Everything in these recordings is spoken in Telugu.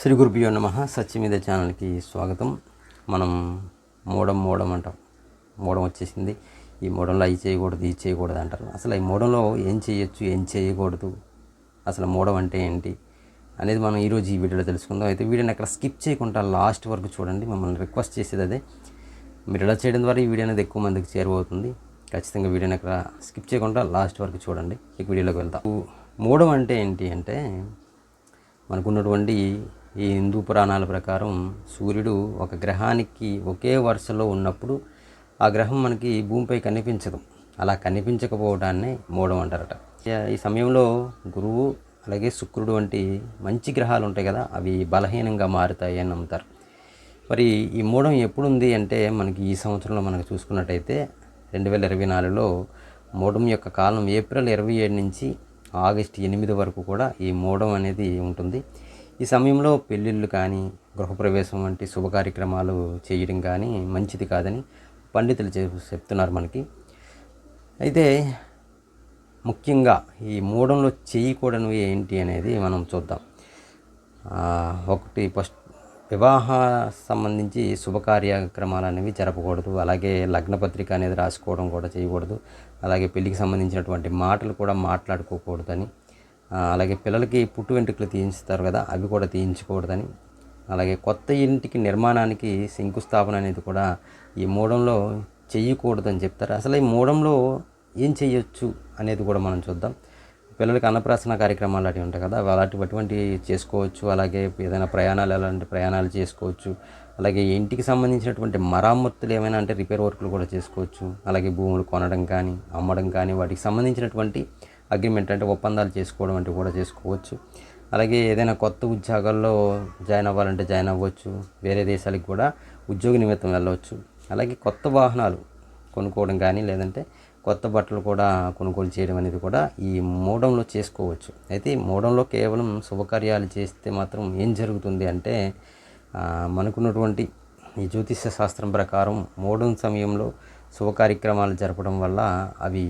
శ్రీ గురుభ్యో నమ. సత్యమీద ఛానల్కి స్వాగతం. మనం మూడం మూడం అంటాం. మూడం వచ్చేసింది. ఈ మూడంలో అవి చేయకూడదు ఇది చేయకూడదు అంటారు. అసలు ఈ మూడంలో ఏం చేయొచ్చు ఏం చేయకూడదు? అసలు మూడం అంటే ఏంటి అనేది మనం ఈరోజు ఈ వీడియోలో తెలుసుకుందాం. అయితే వీడియోని అక్కడ స్కిప్ చేయకుండా లాస్ట్ వరకు చూడండి. మిమ్మల్ని రిక్వెస్ట్ చేసేది అదే. మీరు ఇలా చేయడం ద్వారా ఈ వీడియో అనేది ఎక్కువ మందికి చేరువవుతుంది. ఖచ్చితంగా వీడియోని అక్కడ స్కిప్ చేయకుండా లాస్ట్ వరకు చూడండి. ఈ వీడియోలోకి వెళ్తాం మూడం అంటే ఏంటి అంటే మనకున్నటువంటి ఈ హిందూ పురాణాల ప్రకారం సూర్యుడు ఒక గ్రహానికి ఒకే వరుసలో ఉన్నప్పుడు ఆ గ్రహం మనకి భూమిపై కనిపించదు. అలా కనిపించకపోవడాన్ని మూడం అంటారట. ఈ సమయంలో గురువు అలాగే శుక్రుడు వంటి మంచి గ్రహాలు ఉంటాయి కదా అవి బలహీనంగా మారుతాయి అని నమ్ముతారు. మరి ఈ మూడం ఎప్పుడు ఉంది అంటే మనకి ఈ సంవత్సరంలో మనకు చూసుకున్నట్టయితే రెండు వేల ఇరవై నాలుగులో మూడం యొక్క కాలం ఏప్రిల్ ఇరవై ఏడు నుంచి ఆగస్టు ఎనిమిది వరకు కూడా ఈ మూడం అనేది ఉంటుంది. ఈ సమయంలో పెళ్ళిళ్ళు కానీ గృహప్రవేశం వంటి శుభ కార్యక్రమాలు చేయడం కానీ మంచిది కాదని పండితులు చెప్తున్నారు మనకి. అయితే ముఖ్యంగా ఈ మూడంలో చేయకూడనివి ఏంటి అనేది మనం చూద్దాం. ఒకటి ఫస్ట్ వివాహ సంబంధించి శుభ కార్యక్రమాలు అనేవి జరపకూడదు. అలాగే లగ్నపత్రిక అనేది రాసుకోవడం కూడా చేయకూడదు. అలాగే పెళ్ళికి సంబంధించినటువంటి మాటలు కూడా మాట్లాడుకోకూడదని అలాగే పిల్లలకి పుట్టు వెంట్రుకలు తీయించుతారు కదా అవి కూడా తీయించకూడదని. అలాగే కొత్త ఇంటికి నిర్మాణానికి శంకుస్థాపన అనేది కూడా ఈ మూడంలో చెయ్యకూడదని చెప్తారు. అసలు ఈ మూడంలో ఏం చేయొచ్చు అనేది కూడా మనం చూద్దాం. పిల్లలకి అన్నప్రాసన కార్యక్రమాలు అలాంటివి ఉంటాయి కదా అలాంటి అటువంటి చేసుకోవచ్చు. అలాగే ఏదైనా ప్రయాణాలు అలాంటి ప్రయాణాలు చేసుకోవచ్చు. అలాగే ఇంటికి సంబంధించినటువంటి మరామత్తులు ఏమైనా అంటే రిపేర్ వర్క్లు కూడా చేసుకోవచ్చు. అలాగే భూములు కొనడం కానీ అమ్మడం కానీ వాటికి సంబంధించినటువంటి అగ్రిమెంట్ అంటే ఒప్పందాలు చేసుకోవడం అంటే కూడా చేసుకోవచ్చు. అలాగే ఏదైనా కొత్త ఉద్యోగాల్లో జాయిన్ అవ్వాలంటే జాయిన్ అవ్వచ్చు. వేరే దేశాలకు కూడా ఉద్యోగ నిమిత్తం వెళ్ళవచ్చు. అలాగే కొత్త వాహనాలు కొనుక్కోవడం కానీ లేదంటే కొత్త బట్టలు కూడా కొనుగోలు చేయడం అనేది కూడా ఈ మూడంలో చేసుకోవచ్చు. అయితే ఈ మూడంలో కేవలం శుభకార్యాలు చేస్తే మాత్రం ఏం జరుగుతుంది అంటే మనకున్నటువంటి ఈ జ్యోతిష్య శాస్త్రం ప్రకారం మూడం సమయంలో శుభ కార్యక్రమాలు జరపడం వల్ల అవి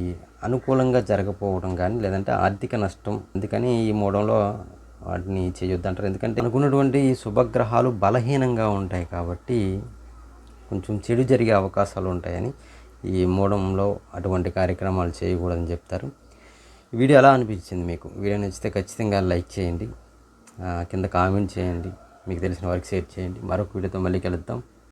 అనుకూలంగా జరగకపోవడం కానీ లేదంటే ఆర్థిక నష్టం. అందుకని ఈ మూడంలో వాటిని చేయొద్దంటారు. ఎందుకంటే అనుకున్నటువంటి శుభగ్రహాలు బలహీనంగా ఉంటాయి కాబట్టి కొంచెం చెడు జరిగే అవకాశాలు ఉంటాయని ఈ మూడంలో అటువంటి కార్యక్రమాలు చేయకూడదని చెప్తారు. వీడియో ఎలా అనిపించింది మీకు? వీడియో నచ్చితే ఖచ్చితంగా లైక్ చేయండి. కింద కామెంట్ చేయండి. మీకు తెలిసిన వారికి షేర్ చేయండి. మరొక వీడియోతో మళ్ళీ కలుద్దాం.